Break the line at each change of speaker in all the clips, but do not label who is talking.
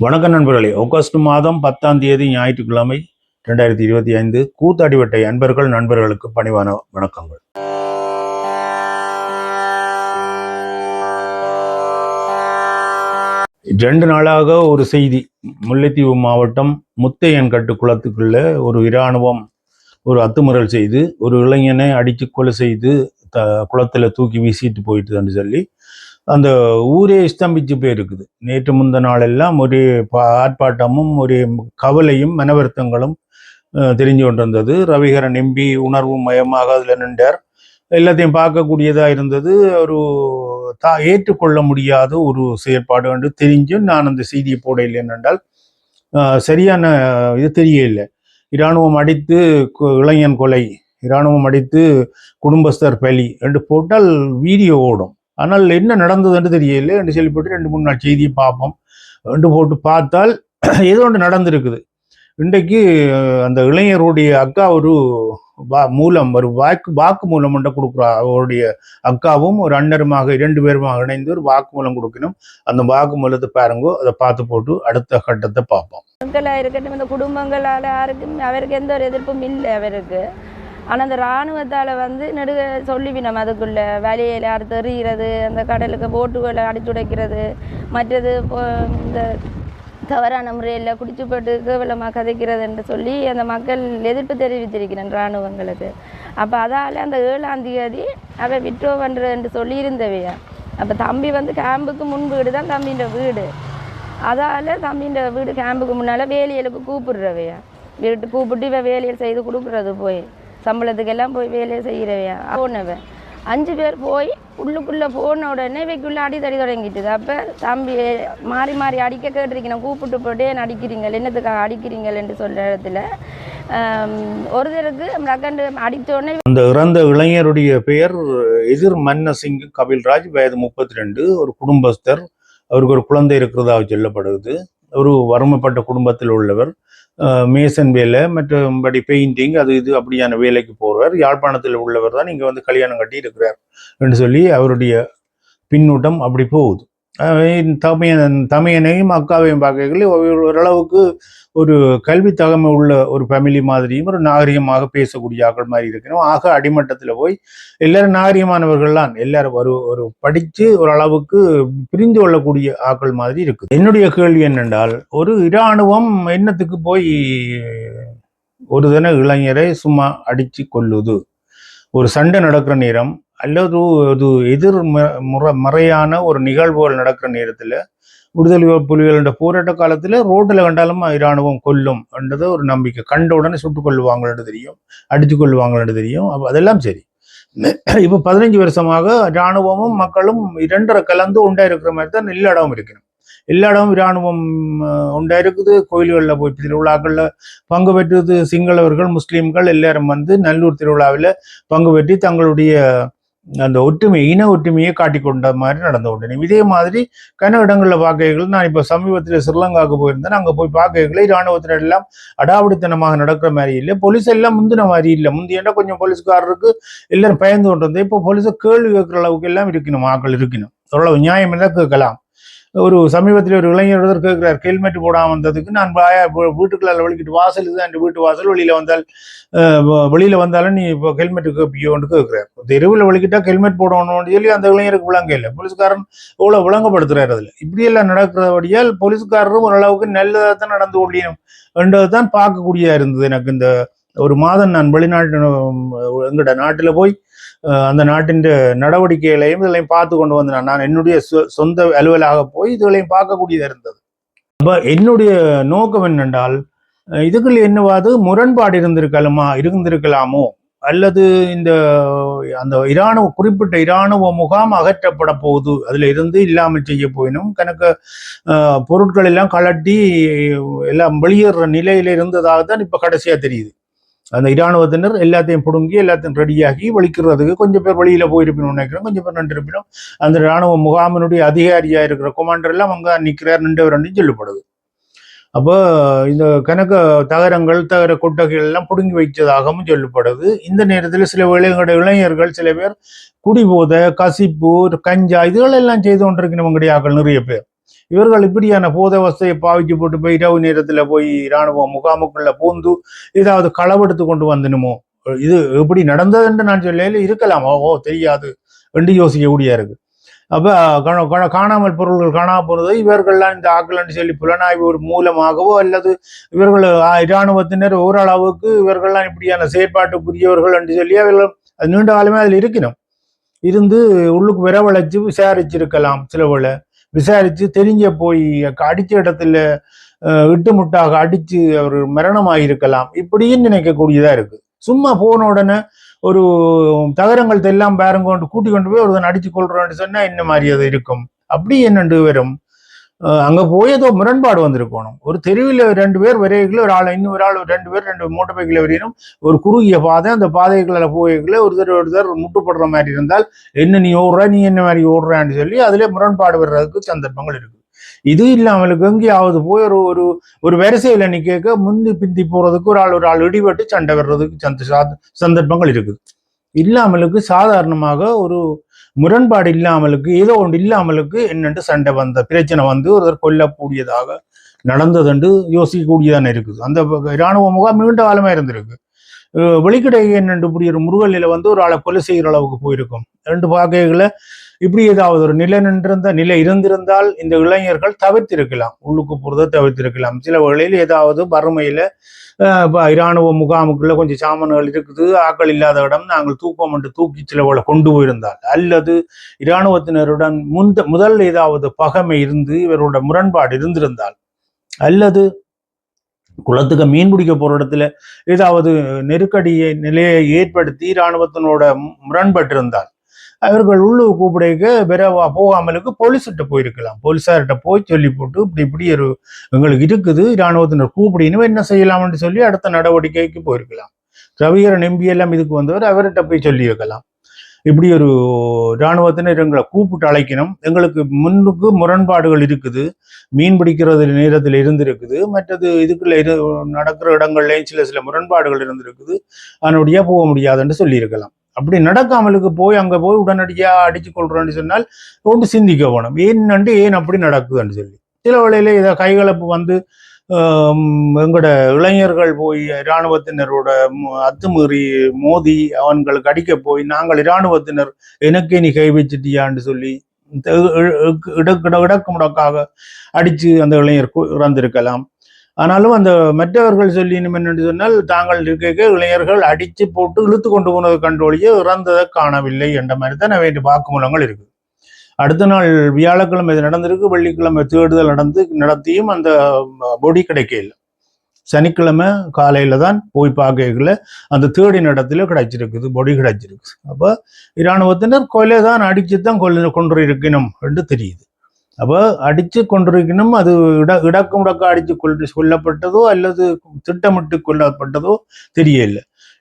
வணக்கம் நண்பர்களே. ஆகஸ்ட் மாதம் பத்தாம் தேதி ஞாயிற்றுக்கிழமை ரெண்டாயிரத்தி இருபத்தி ஐந்து கூத்தாடிவட்டை அன்பர்கள் நண்பர்களுக்கு பணிவான வணக்கங்கள். ரெண்டு நாளாக ஒரு செய்தி. முல்லைத்தீவு மாவட்டம் முத்தையன்கட்டு குளத்துக்குள்ள ஒரு இராணுவம் ஒரு அத்துமுறல் செய்து ஒரு இளைஞனை அடித்து கொலை செய்து த குளத்தில் தூக்கி வீசிட்டு போயிட்டுன்னு சொல்லி அந்த ஊரே ஸ்தம்பிச்சு போயிருக்குது. நேற்று முந்த நாளெல்லாம் ஒரே பா- ஆர்ப்பாட்டமும் ஒரே கவலையும் மனவருத்தங்களும் தெரிஞ்சு கொண்டிருந்தது. ரவிகரன் எம்பி உணர்வு மயமாக அதில் நின்றார். எல்லாத்தையும் பார்க்கக்கூடியதாக இருந்தது. ஒரு தா ஏற்றுக்கொள்ள முடியாத ஒரு செயற்பாடு என்று தெரிஞ்சும் நான் அந்த செய்தியை போடையில் என்னென்றால் சரியான இது தெரியவில்லை. இராணுவம் அடித்து கு- இளைஞன் கொலை இராணுவம் அடித்து குடும்பஸ்தர் பலி என்று போட்டால் வீடியோ ஓடும். ஆனால் என்ன நடந்தது என்று தெரியல. என்று சொல்லி போட்டு ரெண்டு மூணு நாள் செய்தியை பார்ப்போம். ரெண்டு போட்டு பார்த்தால் ஏதோ ஒன்று நடந்திருக்குது. இன்றைக்கு அந்த இளைஞருடைய அக்கா ஒரு வா மூலம் ஒரு வாக்கு வாக்கு மூலம் ஒன்றை கொடுக்குறா. அவருடைய அக்காவும் ஒரு அண்ணருமாக இரண்டு பேருமாக இணைந்து ஒரு வாக்கு மூலம் கொடுக்கணும். அந்த வாக்கு மூலத்தை பாருங்கோ அதை பார்த்து போட்டு அடுத்த கட்டத்தை பார்ப்போம்.
மக்களாக இருக்கட்டும் இந்த குடும்பங்களால் யாருக்கும் அவருக்கு எந்த ஒரு எதிர்ப்பும் இல்லை அவருக்கு. ஆனால் அந்த இராணுவத்தால் வந்து நெடுக சொல்லிவினோம் அதுக்குள்ளே வேலையில் யார் எறிகிறது அந்த கடலுக்கு போட்டுகளை அடித்துடைக்கிறது மற்றது இப்போ இந்த தவறான முறையில் குடிச்சு போட்டு கேவலமாக கதைக்கிறது என்று சொல்லி அந்த மக்கள் எதிர்ப்பு தெரிவித்திருக்கிறேன் இராணுவங்களுக்கு. அப்போ அதால் அந்த ஏழாம் தேதி அவ விட்டோவன்று என்று சொல்லியிருந்தவையா. அப்போ தம்பி வந்து கேம்புக்கு முன் வீடு தான் தம்பின்ற வீடு. அதால் தம்பின்ற வீடு கேம்புக்கு முன்னால் வேலைகளுக்கு கூப்பிடுறவையா. வீட்டு கூப்பிட்டு இவன் வேலையில் செய்து கொடுக்குறது போய். சம்பளத்துக்கெல்லாம் போய் வேலையை செய்கிறவையா? போனவன் அஞ்சு பேர் போய் உள்ளுக்குள்ளே போன உடனே இவைக்குள்ளே அடி தடி தொடங்கிட்டுது. அப்போ தம்பி மாறி மாறி அடிக்க கேட்டிருக்கணும் கூப்பிட்டு போட்டு ஏன் அடிக்கிறீங்கள் என்னத்துக்காக அடிக்கிறீங்கள்ன்னு சொல்கிற இடத்துல ஆம், ஒருத்தருக்கு ரகண்டு அடித்தோடனே
அந்த இறந்த இளைஞருடைய பெயர் எதிர் மன்னசிங் கபில்ராஜ். வயது முப்பத்தி ரெண்டு ஒரு குடும்பஸ்தர். அவருக்கு ஒரு குழந்தை இருக்கிறதாக சொல்லப்படுது ஒரு வறுமைப்பட்ட குடும்பத்தில் உள்ளவர். மேசன் வேலை மற்றபடி பெயிண்டிங் அது இது அப்படியான வேலைக்கு போறவர் யாழ்ப்பாணத்தில் உள்ளவர் தான் இங்கே வந்து கல்யாணம் கட்டி இருக்கிறார் என்று சொல்லி அவருடைய பின்னூட்டம் அப்படி போகுது. தமையன் தமையனையும் அக்காவையும் பார்க்கல ஓரளவுக்கு ஒரு கல்வி தகமை உள்ள ஒரு ஃபேமிலி மாதிரியும் ஒரு நாகரிகமாக பேசக்கூடிய ஆட்கள் மாதிரி இருக்கணும் ஆக அடிமட்டத்தில் போய் எல்லாரும் நாகரிகமானவர்கள் தான் எல்லாரும் ஒரு ஒரு படித்து ஒரு அளவுக்கு பிரிந்து கொள்ளக்கூடிய ஆட்கள் மாதிரி இருக்குது. என்னுடைய கேள்வி என்னென்றால் ஒரு இராணுவம் என்னத்துக்கு போய் ஒரு தின இளைஞரை சும்மா அடித்து கொள்ளுது ஒரு சண்டை நடக்கிற நேரம் அல்லது ஒரு எதிர் முறை மறையான ஒரு நிகழ்வுகள் நடக்கிற நேரத்தில் விடுதலை புலிகளோட போராட்ட காலத்தில் ரோட்டில் கண்டாலும் இராணுவம் கொல்லும் என்றது ஒரு நம்பிக்கை. கண்ட உடனே சுட்டுக் கொள்ளுவாங்கன்னு தெரியும் அடித்து கொள்ளுவாங்கன்னு தெரியும். அப்போ அதெல்லாம் சரி. இப்போ பதினஞ்சு வருஷமாக இராணுவமும் மக்களும் இரண்டரை கலந்து உண்டா இருக்கிற மாதிரி தான் எல்லா இடமும் இருக்கணும் எல்லா இடமும் இராணுவம் உண்டாயிருக்குது. உண்டா இருக்குது கோயில்களில் போய் திருவிழாக்களில் பங்கு பெற்றது சிங்களவர்கள் முஸ்லீம்கள் எல்லாரும் வந்து நல்லூர் திருவிழாவில் பங்கு பெற்று தங்களுடைய அந்த ஒற்றுமை இன ஒற்றுமையை காட்டிக்கொண்ட மாதிரி நடந்து கொண்டேன் இதே மாதிரி கன இடங்களில் பார்க்கைகள் நான் இப்போ சமீபத்தில் ஸ்ரீலங்காவுக்கு போயிருந்தேன். அங்கே போய் பார்க்கைகளை இராணுவத்தினர் எல்லாம் அடாவடித்தனமாக நடக்கிற மாதிரி இல்லை. போலீஸ் எல்லாம் முந்தின மாதிரி இல்லை. முந்தியண்டா கொஞ்சம் போலீஸ்காரருக்கு எல்லாரும் பயந்து கொண்டு வந்தது இப்போ போலீஸை கேள்வி கேட்குற அளவுக்கு எல்லாம் இருக்கணும். ஆக்கள் இருக்கணும். ஓரளவு நியாயம் இருந்தால் கேட்கலாம். ஒரு சமீபத்தில் ஒரு இளைஞர் ஒருத்தர் கேட்கிறார் ஹெல்மெட் போடாமல் வந்ததுக்கு நான் வாயா வீட்டுக்குள்ள வலிக்கிட்டு வாசல் இதுதான் என் வீட்டு வாசல் வெளியில் வந்தால் வெளியில் வந்தாலும் நீ இப்போ ஹெல்மெட் கேப்பியோன்னு கேட்கிறார். தெருவில் வலிக்கிட்டா ஹெல்மெட் போடணும்னு சொல்லி அந்த இளைஞருக்கு விளங்க இல்லை. போலீஸ்காரன் இவ்வளோ விளங்கப்படுத்துறாரு அதில். இப்படியெல்லாம் நடக்கிறபடியால் போலீஸ்காரரும் ஓரளவுக்கு நல்லதாக தான் நடந்து கொள்ளியும் என்றது தான் பார்க்கக்கூடிய இருந்தது எனக்கு இந்த ஒரு மாதம் நான் வெளிநாட்டு எங்கட நாட்டில் போய் அந்த நாட்டின் நடவடிக்கைகளையும் இதெல்லாம் பார்த்து கொண்டு வந்தேன். நான் என்னுடைய சொ- சொந்த அலுவலாக போய் இதுகளையும் பார்க்கக்கூடியதாக இருந்தது. அப்போ என்னுடைய நோக்கம் என்னென்றால் அஹ், இதுக்குள்ள என்னவாது முரண்பாடு இருந்திருக்கலாமா இருந்திருக்கலாமோ? அல்லது இந்த அந்த இராணுவ குறிப்பிட்ட இராணுவ முகாம் அகற்றப்பட போகுது அதுல இருந்து இல்லாமல் செய்ய போயினும் கணக்கு பொருட்கள் எல்லாம் கலட்டி எல்லாம் வெளியேற நிலையில இருந்ததாக தான் இப்ப கடைசியா தெரியுது. அந்த இராணுவத்தினர் எல்லாத்தையும் பிடுங்கி எல்லாத்தையும் ரெடியாகி வலிக்கிறதுக்கு கொஞ்சம் பேர் வெளியில போயிருப்பினும் நினைக்கிறோம். கொஞ்சம் பேர் நின்றுருப்பினும் அந்த இராணுவ முகாமினுடைய அதிகாரியா இருக்கிற கொமாண்டர் எல்லாம் அங்கே நிக்கிறார் நின்றவர் சொல்லப்படுது. அப்போ இந்த கணக்க தகரங்கள் தகர கொட்டகைகள் எல்லாம் பிடுங்கி வைத்ததாகவும் சொல்லப்படுது. இந்த நேரத்தில் சில இளைஞர் இளைஞர்கள் சில பேர் குடிபோதை கசிப்பு கஞ்சா இதுகளெல்லாம் செய்து கொண்டிருக்கிறவங்களுடைய ஆக்கள் நிறைய பேர். இவர்கள் இப்படியான போதை வசதியை பாவிச்சு போட்டு போய் இரவு நேரத்துல போய் இராணுவ முகாமுக்குள்ள பூந்து ஏதாவது களவெடுத்து கொண்டு வந்தனுமோ? இது எப்படி நடந்ததுன்னு நான் சொல்லல இருக்கலாம். ஓ தெரியாது. என்று யோசிக்கக்கூடிய இருக்கு. அப்ப காணாமல் பொருள்கள் காணாமல் போனது இவர்கள்லாம் இந்த ஆக்கலன்னு சொல்லி புலனாய்வு ஒரு மூலமாகவோ அல்லது இவர்கள் இராணுவத்தினர் ஓரளவுக்கு இவர்கள்லாம் இப்படியான செயற்பாட்டுக்குரியவர்கள் என்று சொல்லி அவர்கள் அது நீண்ட காலமே அதில் இருக்கணும் இருந்து உள்ளுக்கு விரவழைச்சு விசாரிச்சிருக்கலாம் சிலவுல விசாரித்து தெரிஞ்ச போய் அடிச்ச இடத்துல விட்டுமுட்டாக இட்டுமுட்டாக அடிச்சு அவர் மரணமாயிருக்கலாம். இப்படியும் நினைக்கக்கூடியதா இருக்கு. சும்மா போன உடனே ஒரு தகரங்கள் எல்லாம் பாருங்க கொண்டு கூட்டி கொண்டு போய் ஒருத்தன் அடித்து கொள்றோன்னு சொன்னா என்ன மாதிரி அது இருக்கும். அப்படி என்னண்டு வரும்? அங்க போய் ஏதோ முரண்பாடு வந்திருக்கணும். ஒரு தெருவில் ரெண்டு பேர் வரைகளை ஒரு ஆள் இன்னொரு ஆள் ரெண்டு பேர் ரெண்டு மோட்டர் பைக்கில் வரையணும். ஒரு குறுகிய பாதை அந்த பாதைகளில் போய்களை ஒருத்தர் ஒருத்தர் முட்டுப்படுற மாதிரி இருந்தால் என்ன நீ ஓடுற நீ என்ன மாதிரி ஓடுறான்னு சொல்லி அதிலே முரண்பாடு வர்றதுக்கு சந்தர்ப்பங்கள் இருக்கு இது இல்லாமலுக்கு எங்கேயாவது போய் ஒரு ஒரு ஒரு வரிசையில் நீ கேட்க முந்தி பிந்தி போறதுக்கு ஒரு ஆள் ஒரு ஆள் இடிபட்டு சண்டை வர்றதுக்கு சந்த சந்தர்ப்பங்கள் இருக்குது. இல்லாமலுக்கு சாதாரணமாக ஒரு முரண்பாடு இல்லாமலுக்கு ஏதோ ஒன்று இல்லாமலுக்கு என்னென்று சண்டை வந்த பிரச்சனை வந்து ஒருத்தர் கொல்லக்கூடியதாக நடந்ததுண்டு யோசிக்கக்கூடியதானே இருக்குது. அந்த இராணுவ முகாம் நீண்ட காலமா இருந்திருக்கு. அஹ் என்னென்று இப்படி ஒரு வந்து ஒரு ஆளை கொலை செய்கிற அளவுக்கு போயிருக்கும். ரெண்டு பாக்கைகளை இப்படி ஏதாவது ஒரு நிலை நின்றிருந்த நிலை இருந்திருந்தால் இந்த இளைஞர்கள் தவிர்த்திருக்கலாம். உள்ளுக்கு போறதை தவிர்த்திருக்கலாம். சில வேளையில் ஏதாவது வறுமையில அஹ், இராணுவ முகாமுக்குள்ள கொஞ்சம் சாமான்கள் இருக்குது ஆக்கள் இல்லாத இடம் நாங்கள் தூக்கம் என்று தூக்கி சிலவளை கொண்டு போயிருந்தால். அல்லது இராணுவத்தினருடன் முந்த முதல் ஏதாவது பகைமை இருந்து இவரோட முரண்பாடு இருந்திருந்தால். அல்லது குளத்துக்கு மீன் பிடிக்க போற இடத்துல ஏதாவது நெருக்கடியை நிலையை ஏற்படுத்தி இராணுவத்தினோட முரண்பட்டிருந்தால். அவர்கள் உள்ளூர் கூப்பிடைக்க விரைவா போகாமலுக்கு போலீஸ்கிட்ட போயிருக்கலாம். போலீஸார்கிட்ட போய் சொல்லி போட்டு இப்படி இப்படி ஒரு எங்களுக்கு இருக்குது இராணுவத்தினர் கூப்பிடினும் என்ன செய்யலாம்னு சொல்லி அடுத்த நடவடிக்கைக்கு போயிருக்கலாம். ரவிகரன் எம்பி எல்லாம் இதுக்கு வந்தவர் அவர்கிட்ட போய் சொல்லி வைக்கலாம். இப்படி ஒரு இராணுவத்தினர் எங்களை கூப்பிட்டு அழைக்கணும். எங்களுக்கு முன்னுக்கு முரண்பாடுகள் இருக்குது. மீன் பிடிக்கிறது நேரத்தில் இருந்திருக்குது. மற்றது இதுக்குள்ள இரு நடக்கிற இடங்கள்லேயும் சில சில முரண்பாடுகள் இருந்திருக்குது. அதனுடைய போக முடியாதுன்னு சொல்லியிருக்கலாம். அப்படி நடக்காமலுக்கு போய் அங்க போய் உடனடியா அடிச்சு கொள்றோம்னு சொன்னால் ஒன்று சிந்திக்க போகணும் ஏன்னு ஏன் அப்படி நடக்குதுன்னு சொல்லி. சில வேளையில இதை கைகலப்பு வந்து எங்களோட இளைஞர்கள் போய் இராணுவத்தினரோட அத்துமீறி மோதி அவன்களுக்கு அடிக்க போய் நாங்கள் இராணுவத்தினர் எனக்கே நீ கை வச்சிட்டியான்னு சொல்லி இடக்கு இடக்கு முடக்காக அடிச்சு அந்த இளைஞர் இறந்திருக்கலாம். ஆனாலும் அந்த மற்றவர்கள் சொல்லி என்னன்னு சொன்னால் தாங்கள் இருக்க இளைஞர்கள் அடித்து போட்டு இழுத்து கொண்டு போனதை கண்டோழிய இறந்ததை காணவில்லை என்ற மாதிரி தான் வேண்டிய வாக்குமூலங்கள் இருக்கு. அடுத்த நாள் வியாழக்கிழமை இது நடந்திருக்கு வெள்ளிக்கிழமை தேடுதல் நடந்து நடத்தியும் அந்த பொடி கிடைக்கல. சனிக்கிழமை காலையில் தான் போய் பார்க்கல. அந்த தேடின இடத்துல கிடைச்சிருக்குது பொடி கிடைச்சிருக்கு அப்போ இராணுவத்தினர் கொலை தான் அடித்து தான் கொல்ல கொன்று இருக்கணும் என்று தெரியுது. அப்போ அடித்து கொண்டிருக்கணும் அது இட இடக்கு முடக்க அடித்து கொள் கொல்லப்பட்டதோ அல்லது திட்டமிட்டு கொல்லப்பட்டதோ தெரியல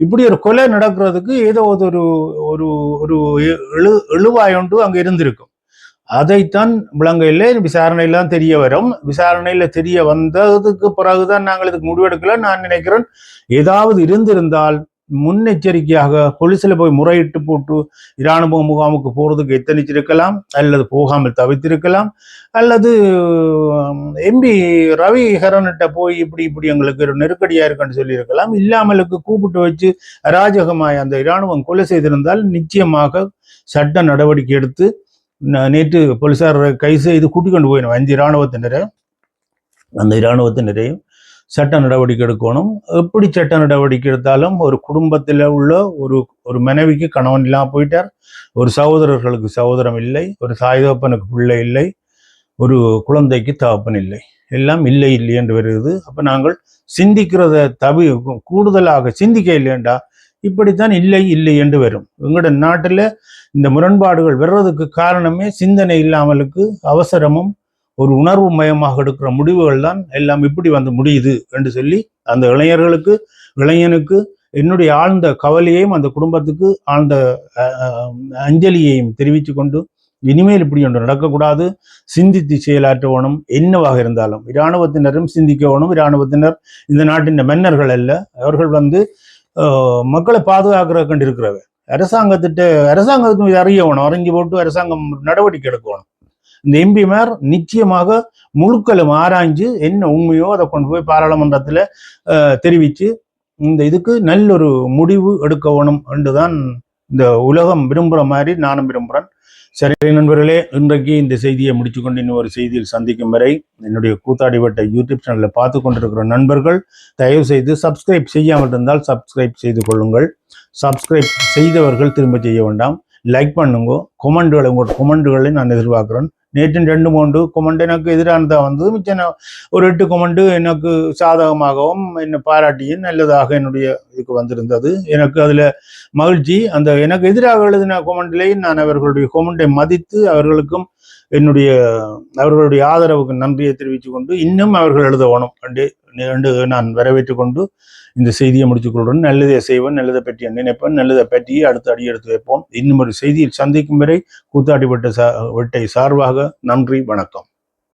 இப்படி ஒரு கொலை நடக்கிறதுக்கு ஏதோ ஒரு ஒரு ஒரு எழு எழுவாயொன்று அங்கே இருந்திருக்கும். அதைத்தான் விலங்கையில விசாரணையில தான் தெரிய வரும். விசாரணையில தெரிய வந்ததுக்கு பிறகுதான் நாங்கள் இதுக்கு முடிவெடுக்கல நான் நினைக்கிறேன் ஏதாவது இருந்திருந்தால் முன்னெச்சரிக்கையாக போலீஸ்ல போய் முறையிட்டு போட்டு இராணுவ முகாமுக்கு போகிறதுக்கு எத்தனிச்சிருக்கலாம் அல்லது போகாமல் தவித்திருக்கலாம்? அல்லது எம்பி ரவி ஹரன்கிட்ட போய் இப்படி இப்படி எங்களுக்கு ஒரு நெருக்கடியாக இருக்குன்னு சொல்லியிருக்கலாம். இல்லாமலுக்கு கூப்பிட்டு வச்சு அராஜகமாய் அந்த இராணுவம் கொலை செய்திருந்தால் நிச்சயமாக சட்ட நடவடிக்கை எடுத்து நேற்று போலீசார் கை செய்து கூட்டிக் கொண்டு போயிடும். அஞ்சு இராணுவத்தினரை. அந்த இராணுவத்தினரையும் சட்ட நடவடிக்கை எடுக்கணும். எப்படி சட்ட நடவடிக்கை எடுத்தாலும் ஒரு குடும்பத்தில் உள்ள ஒரு ஒரு மனைவிக்கு கணவன் இல்லாமல் போயிட்டார். ஒரு சகோதரர்களுக்கு சகோதரம் இல்லை. ஒரு தாய் தகப்பனுக்கு பிள்ளை இல்லை. ஒரு குழந்தைக்கு தகப்பன் இல்லை. எல்லாம் இல்லை இல்லை என்று வருகிறது. அப்போ நாங்கள் சிந்திக்கிறத தவி கூடுதலாக சிந்திக்க இல்லையண்டா? இப்படித்தான் இல்லை இல்லை என்று வரும். எங்களோட நாட்டில் இந்த முரண்பாடுகள் வர்றதுக்கு காரணமே சிந்தனை இல்லாமலுக்கு அவசரமும் ஒரு உணர்வு மயமாக எடுக்கிற முடிவுகள் தான் எல்லாம் இப்படி வந்து முடியுது என்று சொல்லி அந்த இளைஞர்களுக்கு இளைஞனுக்கு என்னுடைய ஆழ்ந்த கவலையையும் அந்த குடும்பத்துக்கு ஆழ்ந்த அஹ், அஞ்சலியையும் தெரிவித்து கொண்டு இனிமேல் இப்படி ஒன்று நடக்கக்கூடாது. சிந்தித்து செயலாற்றவனும் என்னவாக இருந்தாலும். இராணுவத்தினரும் சிந்திக்கவனும் இராணுவத்தினர் இந்த நாட்டின் மன்னர்கள் அல்ல. அவர்கள் வந்து மக்களை பாதுகாக்கிற கண்டிருக்கிறவர் அரசாங்கத்திட்ட அரசாங்கத்துக்கு இது அறியணும் அறிஞ்சு போட்டு அரசாங்கம் நடவடிக்கை எடுக்கணும் இந்த எம்பிமார் நிச்சயமாக முழுக்களும் ஆராய்ஞ்சு என்ன உண்மையோ அதை கொண்டு போய் பாராளுமன்றத்தில் தெரிவித்து இந்த இதுக்கு நல்ல ஒரு முடிவு எடுக்க வேணும் என்றுதான் இந்த உலகம் விரும்புகிற மாதிரி நானும் விரும்புகிறேன் சரி நண்பர்களே இன்றைக்கு இந்த செய்தியை முடிச்சுக்கொண்டு கொண்டு இன்னொரு செய்தியில் சந்திக்கும் வரை என்னுடைய கூத்தாடிவட்ட யூடியூப் சேனலில் பார்த்து கொண்டிருக்கிற நண்பர்கள் தயவு செய்து சப்ஸ்கிரைப் செய்யாமல் இருந்தால் சப்ஸ்கிரைப் செய்து கொள்ளுங்கள். சப்ஸ்கிரைப் செய்தவர்கள் திரும்ப செய்ய வேண்டாம். லைக் பண்ணுங்க கொமெண்டுகளை உங்களோட கொமெண்டுகளை நான் எதிர்பார்க்குறேன். நேற்று ரெண்டு மூன்று கொமெண்ட் எனக்கு எதிரானதாக வந்தது மிச்சம் ஒரு எட்டு கொமெண்ட் எனக்கு சாதகமாகவும் என்னை பாராட்டியும் நல்லதாக என்னுடைய இதுக்கு வந்திருந்தது. எனக்கு அதில் மகிழ்ச்சி. அந்த எனக்கு எதிராக எழுதின கொமெண்ட்லேயும் நான் அவர்களுடைய கொமெண்டை மதித்து அவர்களுக்கும் என்னுடைய அவர்களுடைய ஆதரவுக்கு நன்றியை தெரிவித்து கொண்டு இன்னும் அவர்கள் எழுத வேணும். என்று நான் வரவேற்று கொண்டு இந்த செய்தியை முடித்துக் நல்லதே நல்லதை நல்லதை பற்றி நினைப்போம் நல்லதை பற்றியே அடுத்து அடி எடுத்து வைப்போம். இன்னும் ஒரு செய்தியில் சந்திக்கும் வரை கூத்தாடிப்பட்ட சா வெட்டை சார்பாக நன்றி வணக்கம்.